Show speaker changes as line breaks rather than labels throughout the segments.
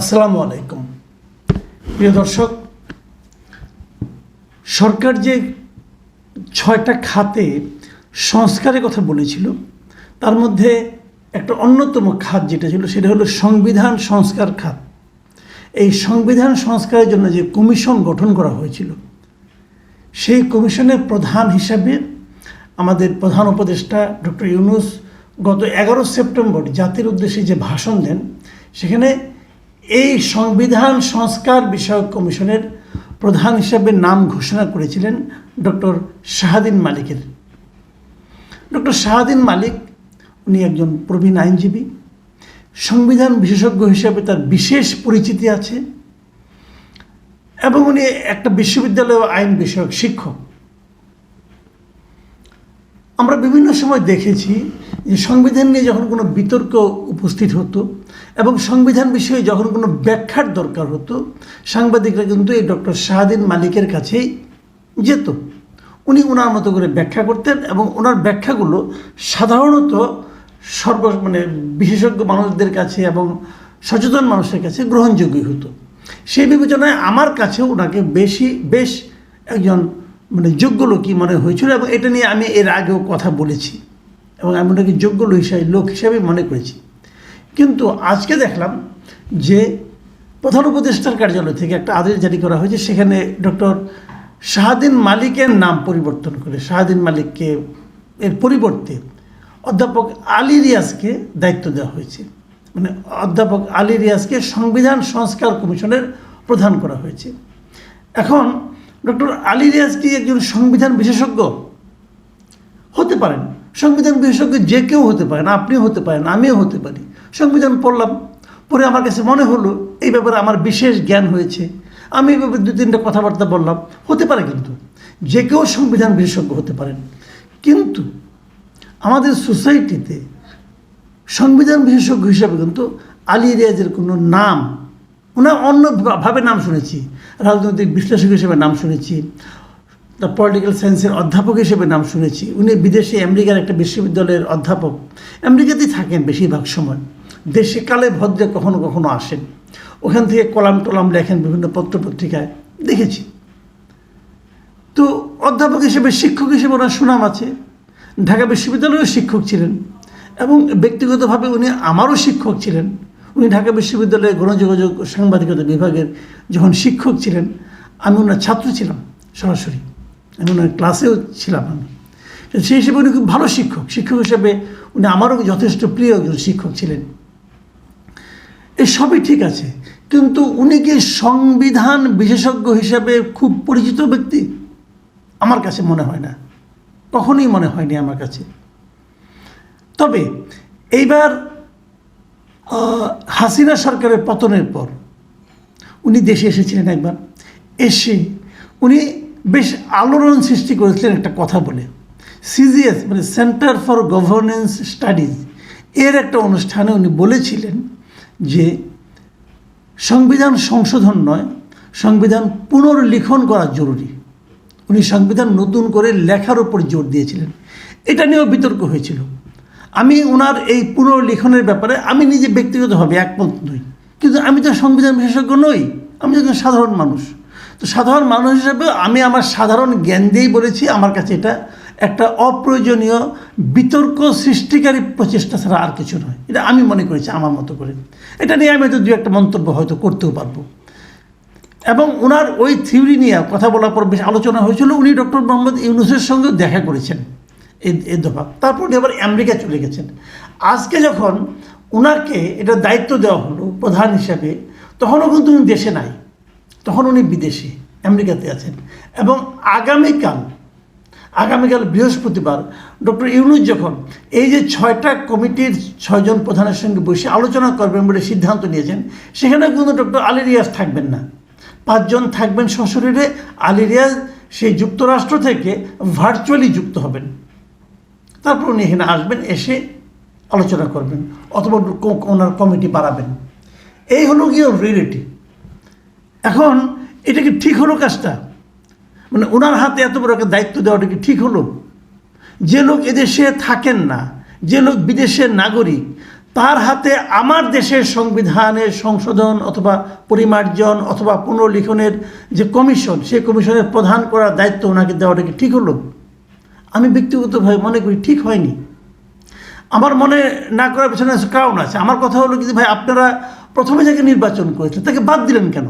আসসালামু আলাইকুম। প্রিয় দর্শক, সরকার যে ছয়টা খাতে সংস্কারের কথা বলেছিল, তার মধ্যে একটা অন্যতম খাত যেটা ছিল, সেটা হলো সংবিধান সংস্কার খাত। এই সংবিধান সংস্কারের জন্য যে কমিশন গঠন করা হয়েছিল, সেই কমিশনের প্রধান হিসাবে আমাদের প্রধান উপদেষ্টা ডক্টর ইউনুস গত এগারো সেপ্টেম্বর জাতির উদ্দেশ্যে যে ভাষণ দেন, সেখানে এই সংবিধান সংস্কার বিষয়ক কমিশনের প্রধান হিসাবে নাম ঘোষণা করেছিলেন ডক্টর শাহাদিন মালিকের। ডক্টর শাহাদিন মালিক, উনি একজন প্রবীণ আইনজীবী, সংবিধান বিশেষজ্ঞ হিসেবে তার বিশেষ পরিচিতি আছে এবং উনি একটা বিশ্ববিদ্যালয় আইন বিষয়ক শিক্ষক। আমরা বিভিন্ন সময় দেখেছি যে সংবিধান নিয়ে যখন কোনো বিতর্ক উপস্থিত হতো এবং সংবিধান বিষয়ে যখন কোনো ব্যাখ্যার দরকার হতো, সাংবাদিকরা কিন্তু এই ডক্টর শাহাদিন মালিকের কাছেই যেত। উনি ওনার মতো করে ব্যাখ্যা করতেন এবং ওনার ব্যাখ্যাগুলো সাধারণত সর্ব মানে বিশেষজ্ঞ মানুষদের কাছে এবং সচেতন মানুষের কাছে গ্রহণযোগ্যই হতো। সেই বিবেচনায় আমার কাছেও ওনাকে বেশি, বেশ একজন মানে যোগ্য লোকই মনে হয়েছিল এবং এটা নিয়ে আমি এর আগেও কথা বলেছি। এবং আমি ওনাকে যোগ্য লোক হিসাবে লোক হিসাবে মনে করেছি। কিন্তু আজকে দেখলাম যে প্রধান উপদেষ্টার কার্যালয় থেকে একটা আদেশ জারি করা হয়েছে, সেখানে ডক্টর শাহাদিন মালিকের নাম পরিবর্তন করে, শাহাদিন মালিককে এর পরিবর্তে অধ্যাপক আলী রিয়াজকে দায়িত্ব দেওয়া হয়েছে। মানে অধ্যাপক আলী রিয়াজকে সংবিধান সংস্কার কমিশনের প্রধান করা হয়েছে। এখন ডক্টর আলী রিয়াজ কি একজন সংবিধান বিশেষজ্ঞ? হতে পারেন। সংবিধান বিশেষজ্ঞ যে কেউ হতে পারেন, আপনিও হতে পারেন, আমিও হতে পারি। সংবিধান পড়লাম পরে আমার কাছে মনে হলো, এই ব্যাপারে আমার বিশেষ জ্ঞান হয়েছে। আমি এই ব্যাপারে দু তিনটা কথাবার্তা বললাম। হতে পারে কিন্তু, যে কেউ সংবিধান বিশেষজ্ঞ হতে পারেন। কিন্তু আমাদের সোসাইটিতে সংবিধান বিশেষজ্ঞ হিসাবে কিন্তু আলী রিয়াজের কোনো নাম, ওনার অন্যভাবে নাম শুনেছি। রাজনৈতিক বিশ্লেষক হিসেবে নাম শুনেছি পলিটিক্যাল সায়েন্সের অধ্যাপক হিসেবে নাম শুনেছি। উনি বিদেশে আমেরিকার একটা বিশ্ববিদ্যালয়ের অধ্যাপক। আমেরিকাতেই থাকেন বেশিরভাগ সময়। দেশে কালে ভদ্রে কখনো কখনো আসেন। ওখান থেকে কলাম টলাম লেখেন বিভিন্ন পত্রপত্রিকায়। দেখেছি। তো অধ্যাপক হিসেবে শিক্ষক হিসেবে ওনার সুনাম আছে। ঢাকা বিশ্ববিদ্যালয়েও শিক্ষক ছিলেন এবং ব্যক্তিগতভাবে উনি আমারও শিক্ষক ছিলেন। উনি ঢাকা বিশ্ববিদ্যালয়ের গণযোগাযোগ সাংবাদিকতা বিভাগের যখন শিক্ষক ছিলেন, আমি ওনার ছাত্র ছিলাম সরাসরি। আমি ওনার ক্লাসেও ছিলাম আমি। সেই হিসেবে উনি খুব ভালো শিক্ষক। শিক্ষক হিসেবে উনি আমারও যথেষ্ট প্রিয় একজন শিক্ষক ছিলেন। এই সবই ঠিক আছে। কিন্তু উনি কি সংবিধান বিশেষজ্ঞ হিসেবে খুব পরিচিত ব্যক্তি? আমার কাছে মনে হয় না। কখনোই মনে হয়নি আমার কাছে। তবে এইবার হাসিনা সরকারের পতনের পর উনি দেশে এসেছিলেন একবার। এসে উনি বেশ আলোড়ন সৃষ্টি করেছিলেন একটা কথা বলে। সিজিএস মানে সেন্টার ফর গভর্নেন্স স্টাডিজ এর একটা অনুষ্ঠানে উনি বলেছিলেন যে সংবিধান সংশোধন নয়, সংবিধান পুনর্লিখন করা জরুরি। উনি সংবিধান নতুন করে লেখার উপর জোর দিয়েছিলেন। এটা নিয়েও বিতর্ক হয়েছিল। আমি ওনার এই পুনর্লিখনের ব্যাপারে আমি নিজে ব্যক্তিগতভাবে একমত নই। কিন্তু আমি তো সংবিধান বিশেষজ্ঞ নই। আমি একজন সাধারণ মানুষ। তো সাধারণ মানুষ হিসেবে আমি আমার সাধারণ জ্ঞান দিয়েই বলেছি, আমার কাছে এটা একটা অপ্রয়োজনীয় বিতর্ক সৃষ্টিকারী প্রচেষ্টা ছাড়া আর কিছু নয়। এটা আমি মনে করেছি, আমার মতো করে। এটা নিয়ে আমি হয়তো দু একটা মন্তব্য হয়তো করতেও পারব। এবং ওনার ওই থিওরি নিয়ে কথা বলার পর বেশ আলোচনা হয়েছিল। উনি ডক্টর মোহাম্মদ ইউনুসের সঙ্গে দেখা করেছেন। এই দফা। তারপর উনি আবার আমেরিকা চলে গেছেন। আজকে যখন ওনাকে এটা দায়িত্ব দেওয়া হলো প্রধান হিসাবে, তখনও কিন্তু উনি দেশে নাই। তখন উনি বিদেশে, আমেরিকাতে আছেন। এবং আগামীকাল আগামীকাল বৃহস্পতিবার ডক্টর ইউনুস যখন এই যে ছয়টা কমিটির ছয়জন প্রধানের সঙ্গে বসে আলোচনা করবেন বলে সিদ্ধান্ত নিয়েছেন, সেখানে কিন্তু ডক্টর আলী রিয়াজ থাকবেন না। পাঁচজন থাকবেন সশরীরে, আলী রিয়াজ সেই যুক্তরাষ্ট্র থেকে ভার্চুয়ালি যুক্ত হবেন। তারপর উনি এখানে আসবেন, এসে আলোচনা করবেন অথবা ওনার কমিটি বাড়াবেন। এই হলো গিয়ে রিয়েলিটি এখন এটা কি ঠিক হলো কাজটা? মানে ওনার হাতে এত বড় একটা দায়িত্ব দেওয়াটা কি ঠিক হলো? যে লোক এদেশে থাকেন না, যে লোক বিদেশের নাগরিক, তার হাতে আমার দেশের সংবিধানের সংশোধন অথবা পরিমার্জন অথবা পুনর্লিখনের যে কমিশন সেই কমিশনের প্রধান করার দায়িত্ব ওনাকে দেওয়াটা কি ঠিক হলো? আমি ব্যক্তিগতভাবে মনে করি ঠিক হয়নি। আমার মনে না করার পেছনে কারণ আছে। আমার কথা হলো কি ভাই, আপনারা প্রথমে যাকে নির্বাচন করেছেন, তাকে বাদ দিলেন কেন?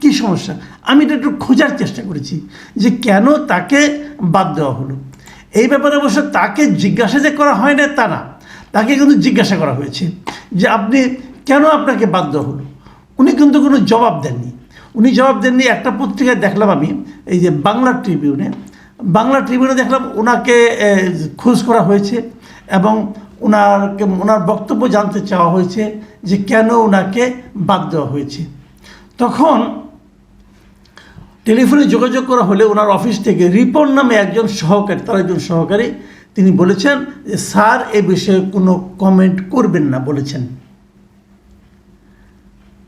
কি সমস্যা? আমি এটা একটু খোঁজার চেষ্টা করেছি যে কেন তাকে বাদ দেওয়া হলো। এই ব্যাপারে অবশ্য তাকে জিজ্ঞাসা যে করা হয় না তা না, তাকে কিন্তু জিজ্ঞাসা করা হয়েছে যে আপনি কেন আপনাকে বাদ দেওয়া হলো? উনি কিন্তু কোনো জবাব দেননি। উনি জবাব দেননি, একটা পত্রিকায় দেখলাম আমি, এই যে বাংলা ট্রিবিউনে বাংলা ট্রিবিউনে দেখলাম ওনাকে খোঁজ করা হয়েছে এবং ওনারকে, ওনার বক্তব্য জানতে চাওয়া হয়েছে যে কেন ওনাকে বাদ দেওয়া হয়েছে। তখন টেলিফোনে যোগাযোগ করা হলে ওনার অফিস থেকে রিপন নামে একজন সহকারী, তার একজন সহকারী, তিনি বলেছেন যে, স্যার, এ বিষয়ে কোনো কমেন্ট করবেন না, বলেছেন।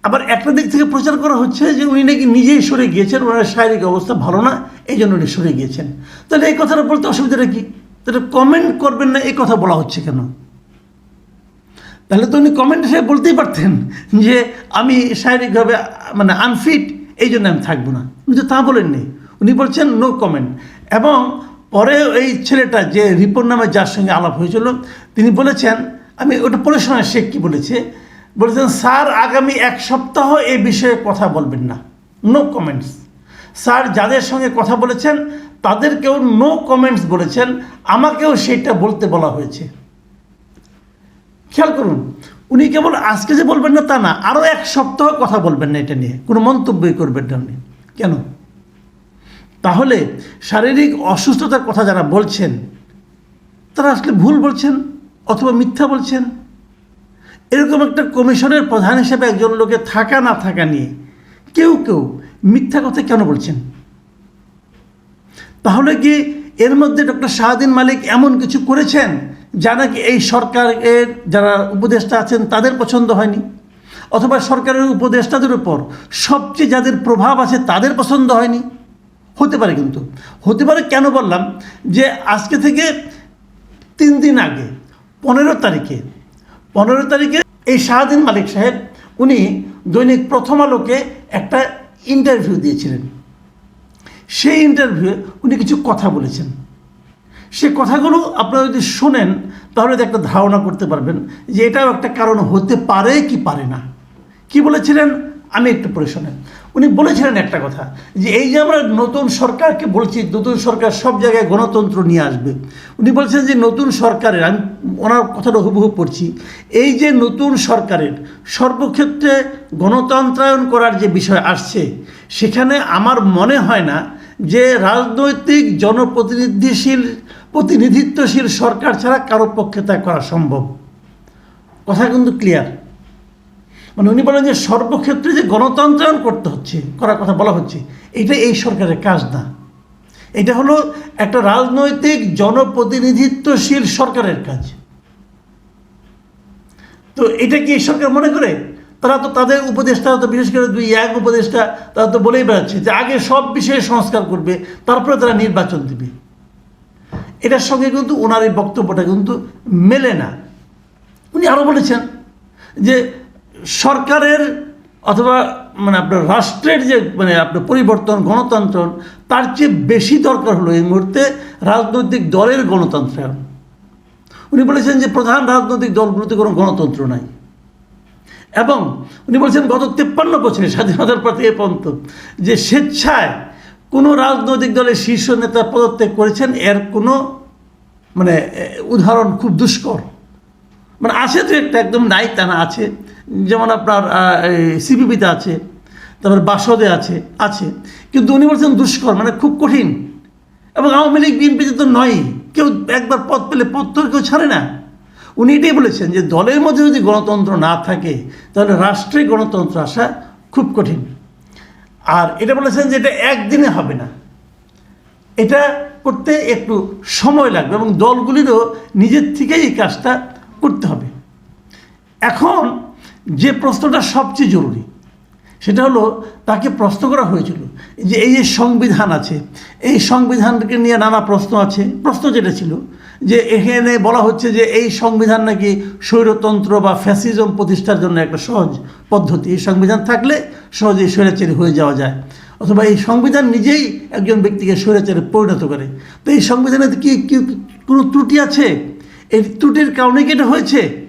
আবার একটা দিক থেকে প্রচার করা হচ্ছে যে উনি নাকি নিজেই সরে গিয়েছেন, ওনার শারীরিক অবস্থা ভালো না এই জন্য উনি সরে গিয়েছেন। তাহলে এই কথাটা বলতে অসুবিধাটা কি? তাহলে কমেন্ট করবেন না, এই কথা বলা হচ্ছে কেন? তাহলে তো উনি কমেন্ট হিসেবে বলতেই পারতেন যে আমি শারীরিকভাবে মানে আনফিট এই জন্য আমি থাকব না। উনি তো তা বলেননি। উনি বলছেন নো কমেন্ট এবং পরে এই ছেলেটা যে রিপোর্ট নামে যার সঙ্গে আলাপ হয়েছিল, তিনি বলেছেন, আমি ওটা পড়ে শোনায় শেখ কি বলেছে? বলেছেন, স্যার, আগামী এক সপ্তাহ এই বিষয়ে কথা বলবেন না। নো কমেন্টস স্যার, যাদের সঙ্গে কথা বলেছেন, তাদেরকেও নো কমেন্টস বলেছেন। আমাকেও সেটা বলতে বলা হয়েছে। খেয়াল করুন, উনি কেবল আজকে যে বলবেন না, তা না আরও এক সপ্তাহ কথা বলবেন না এটা নিয়ে। কোনো মন্তব্যই করবেন না উনি। কেন? তাহলে শারীরিক অসুস্থতার কথা যারা বলছেন, তারা আসলে ভুল বলছেন অথবা মিথ্যা বলছেন? এরকম একটা কমিশনের প্রধান হিসেবে একজন লোকে থাকা না থাকা নিয়ে কেউ কেউ মিথ্যা কথা কেন বলছেন? তাহলে কি এর মধ্যে ডক্টর শাহদিন মালিক এমন কিছু করেছেন যা নাকি এই সরকারের যারা উপদেষ্টা আছেন তাদের পছন্দ হয়নি? অথবা সরকারের উপদেষ্টাদের উপর সবচেয়ে যাদের প্রভাব আছে তাদের পছন্দ হয়নি? হতে পারে কিন্তু। হতে পারে কেন বললাম যে আজকে থেকে তিন দিন আগে, পনেরো তারিখে পনেরো তারিখে এই শাহদিন মালিক সাহেব, উনি দৈনিক প্রথম আলোকে একটা ইন্টারভিউ দিয়েছিলেন। সেই ইন্টারভিউ উনি কিছু কথা বলেছেন। সে কথাগুলো আপনারা যদি শোনেন, তাহলে একটা ধারণা করতে পারবেন যে এটাও একটা কারণ হতে পারে কি পারে না। কি বলেছিলেন? আমি একটু পরে শোনেন উনি বলেছিলেন একটা কথা, যে এই যে আমরা নতুন সরকারকে বলছি, নতুন সরকার সব জায়গায় গণতন্ত্র নিয়ে আসবে। উনি বলছেন যে নতুন সরকারের, আমি ওনার কথাটা হুবহু পড়ছি, এই যে নতুন সরকারের সর্বক্ষেত্রে গণতন্ত্রায়ন করার যে বিষয় আসছে, সেখানে আমার মনে হয় না যে রাজনৈতিক জনপ্রতিনিধিশীল, প্রতিনিধিত্বশীল সরকার ছাড়া কারও পক্ষে তা করা সম্ভব। কথা কিন্তু ক্লিয়ার মানে উনি বলেন যে সর্বক্ষেত্রে যে গণতন্ত্রায়ন করতে হচ্ছে, করার কথা বলা হচ্ছে, এটা এই সরকারের কাজ না। এটা হলো একটা রাজনৈতিক জনপ্রতিনিধিত্বশীল সরকারের কাজ। তো এটা কি সরকার মনে করে? তারা তো তাদের উপদেষ্টা তো বিশেষ করে দুই এক উপদেষ্টা, তারা তো বলেই বেড়াচ্ছে যে আগে সব বিষয়ে সংস্কার করবে, তারপরে তারা নির্বাচন দেবে। এটার সঙ্গে কিন্তু ওনার এই বক্তব্যটা কিন্তু মেলে না। উনি আরও বলেছেন যে সরকারের অথবা মানে আপনার রাষ্ট্রের যে মানে আপনার পরিবর্তন, গণতন্ত্র, তার চেয়ে বেশি দরকার হলো এই মুহূর্তে রাজনৈতিক দলের গণতন্ত্রায়ন উনি বলেছেন যে প্রধান রাজনৈতিক দলগুলোতে কোনো গণতন্ত্র নাই। এবং উনি বলছেন গত তেপ্পান্ন বছরে স্বাধীনতার পর থেকে এ পর্যন্ত যে স্বেচ্ছায় কোনো রাজনৈতিক দলের শীর্ষ নেতা পদত্যাগ করেছেন, এর কোনো মানে উদাহরণ খুব দুষ্কর। মানে আছে তো একটা একদম নাই তা না, আছে। যেমন আপনার সিপিপিতে আছে, তারপর বাসদে আছে আছে। কিন্তু উনি বলছেন দুষ্কর মানে খুব কঠিন। এবং আওয়ামী লীগ বিএনপিতে তো নয়। কেউ একবার পদ পেলে পদ তো কেউ ছাড়ে না। উনি এটাই বলেছেন যে দলের মধ্যে যদি গণতন্ত্র না থাকে, তাহলে রাষ্ট্রে গণতন্ত্র আসা খুব কঠিন। আর এটা বলেছেন যে এটা একদিনে হবে না। এটা করতে একটু সময় লাগবে এবং দলগুলিরও নিজের থেকেই এই কাজটা করতে হবে। এখন যে প্রশ্নটা সবচেয়ে জরুরি, সেটা হলো তাকে প্রশ্ন করা হয়েছিল যে এই যে সংবিধান আছে, এই সংবিধানকে নিয়ে নানা প্রশ্ন আছে। প্রশ্ন যেটা ছিল যে এখানে বলা হচ্ছে যে এই সংবিধান নাকি স্বৈরতন্ত্র বা ফ্যাসিজম প্রতিষ্ঠার জন্য একটা সহজ পদ্ধতি। এই সংবিধান থাকলে সহজেই স্বৈরাচারী হয়ে যাওয়া যায়। অথবা এই সংবিধান নিজেই একজন ব্যক্তিকে স্বৈরাচারে পরিণত করে। তো এই সংবিধানে কি কি কোনো ত্রুটি আছে? এই ত্রুটির কারণে কি এটা হয়েছে?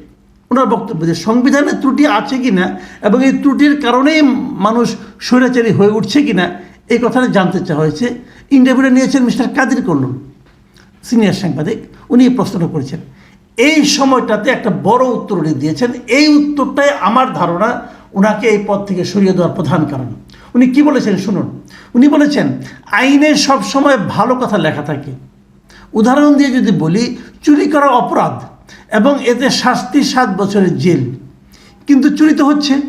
ওনার বক্তব্য যে সংবিধানে ত্রুটি আছে কি না এবং এই ত্রুটির কারণেই মানুষ স্বৈরাচারী হয়ে উঠছে কি না এই কথাটা জানতে চাওয়া হয়েছে। ইন্টারভিউটা নিয়েছেন মিস্টার কাদির কল্লুম সিনিয়র সাংবাদিক। উনি এই প্রশ্নটা করেছেন। এই সময়টাতে একটা বড় উত্তর উনি দিয়েছেন। এই উত্তরটাই আমার ধারণা ওনাকে এই পদ থেকে সরিয়ে দেওয়ার প্রধান কারণ। উনি কি বলেছেন শুনুন। উনি বলেছেন, আইনে সব সময় ভালো কথা লেখা থাকে। উদাহরণ দিয়ে যদি বলি, চুরি করা অপরাধ এবং এতে শাস্তি সাত বছরের জেল। কিন্তু চুরি তো হচ্ছে।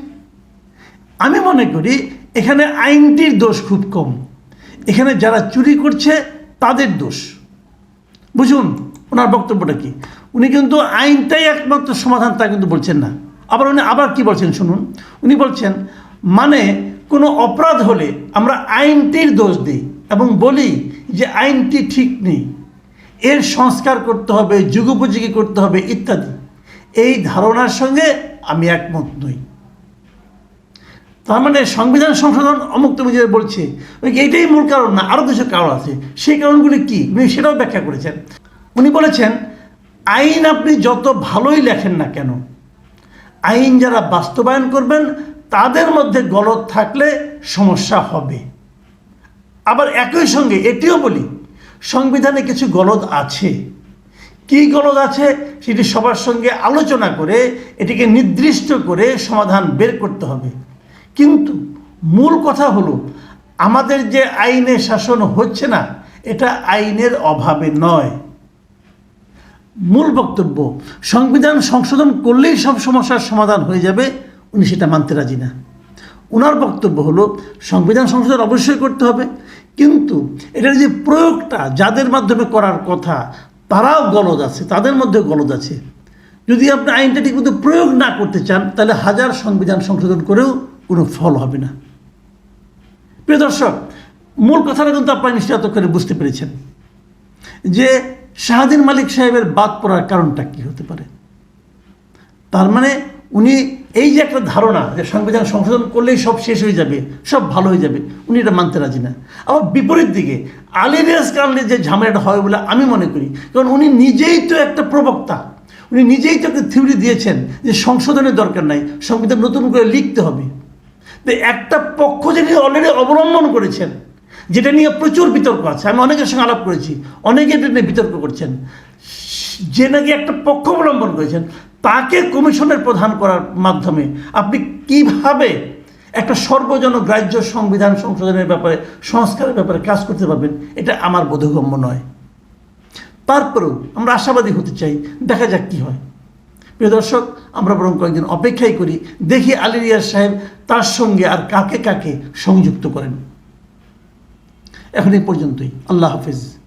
আমি মনে করি এখানে আইনটির দোষ খুব কম। এখানে যারা চুরি করছে, তাদের দোষ। বুঝুন, ওনার বক্তব্যটা কি? উনি কিন্তু আইনটাই একমাত্র সমাধান তা কিন্তু বলছেন না। আবার উনি আবার কি বলছেন শুনুন? উনি বলছেন মানে কোনো অপরাধ হলে আমরা আইনটির দোষ দিই এবং বলি যে আইনটি ঠিক নেই। এর সংস্কার করতে হবে, যুগোপযোগী করতে হবে ইত্যাদি। এই ধারণার সঙ্গে আমি একমত নই। তার মানে সংবিধান সংশোধন অমুক তুমি বলছে এইটাই মূল কারণ না? আরও কিছু কারণ আছে। সেই কারণগুলি কি? উনি সেটাও ব্যাখ্যা করেছেন। উনি বলেছেন, আইন আপনি যত ভালোই লেখেন না কেন, আইন যারা বাস্তবায়ন করবেন, তাদের মধ্যে গলত থাকলে সমস্যা হবে। আবার একই সঙ্গে এটিও বলি সংবিধানে কিছু গলদ আছে। কী গলদ আছে? সেটি সবার সঙ্গে আলোচনা করে, এটিকে নির্দিষ্ট করে সমাধান বের করতে হবে। কিন্তু মূল কথা হলো, আমাদের যে আইনে শাসন হচ্ছে না, এটা আইনের অভাবে নয়। মূল বক্তব্য, সংবিধান সংশোধন করলেই সব সমস্যার সমাধান হয়ে যাবে, উনি সেটা মানতে রাজি না। ওনার বক্তব্য হলো, সংবিধান সংশোধন অবশ্যই করতে হবে কিন্তু এটার যে প্রয়োগটা যাদের মাধ্যমে করার কথা, তারাও গলদ আছে, তাদের মধ্যে গলদ আছে। যদি আপনি আইনটা ঠিকমতো প্রয়োগ না করতে চান, তাহলে হাজার সংবিধান সংশোধন করেও কোনো ফল হবে না। প্রিয় দর্শক, মূল কথাটা কিন্তু আপনারা নিশ্চয় করে বুঝতে পেরেছেন, যে শাহাদিন মালিক সাহেবের বাদ পড়ার কারণটা কি হতে পারে? তার মানে উনি এই যে একটা ধারণা যে সংবিধান সংশোধন করলেই সব শেষ হয়ে যাবে, সব ভালো হয়ে যাবে, উনি এটা মানতে রাজি না। আবার বিপরীত দিকে আলিরিয়াস কারণে যে ঝামেলাটা হয় বলে আমি মনে করি, কারণ উনি নিজেই তো একটা প্রবক্তা, উনি নিজেই তো একটা থিওরি দিয়েছেন যে সংশোধনের দরকার নাই, সংবিধান নতুন করে লিখতে হবে। তো একটা পক্ষ যিনি অলরেডি অবলম্বন করেছেন, যেটা নিয়ে প্রচুর বিতর্ক আছে, আমি অনেকের সঙ্গে আলাপ করেছি, অনেকে এটা নিয়ে বিতর্ক করছেন, যে নাকি একটা পক্ষ অবলম্বন করেছেন তাকে কমিশনের প্রধান করার মাধ্যমে আপনি কীভাবে একটা সর্বজন গ্রাহ্য সংবিধান সংশোধনের ব্যাপারে, সংস্কারের ব্যাপারে কাজ করতে পারবেন, এটা আমার বোধগম্য নয়। তারপরেও আমরা আশাবাদী হতে চাই, দেখা যাক কি হয়। প্রিয় দর্শক, আমরা বরং কয়েকদিন অপেক্ষাই করি, দেখি আলিরিয়ার সাহেব তার সঙ্গে আর কাকে কাকে সংযুক্ত করেন। এখন এই পর্যন্তই। আল্লাহ হাফিজ।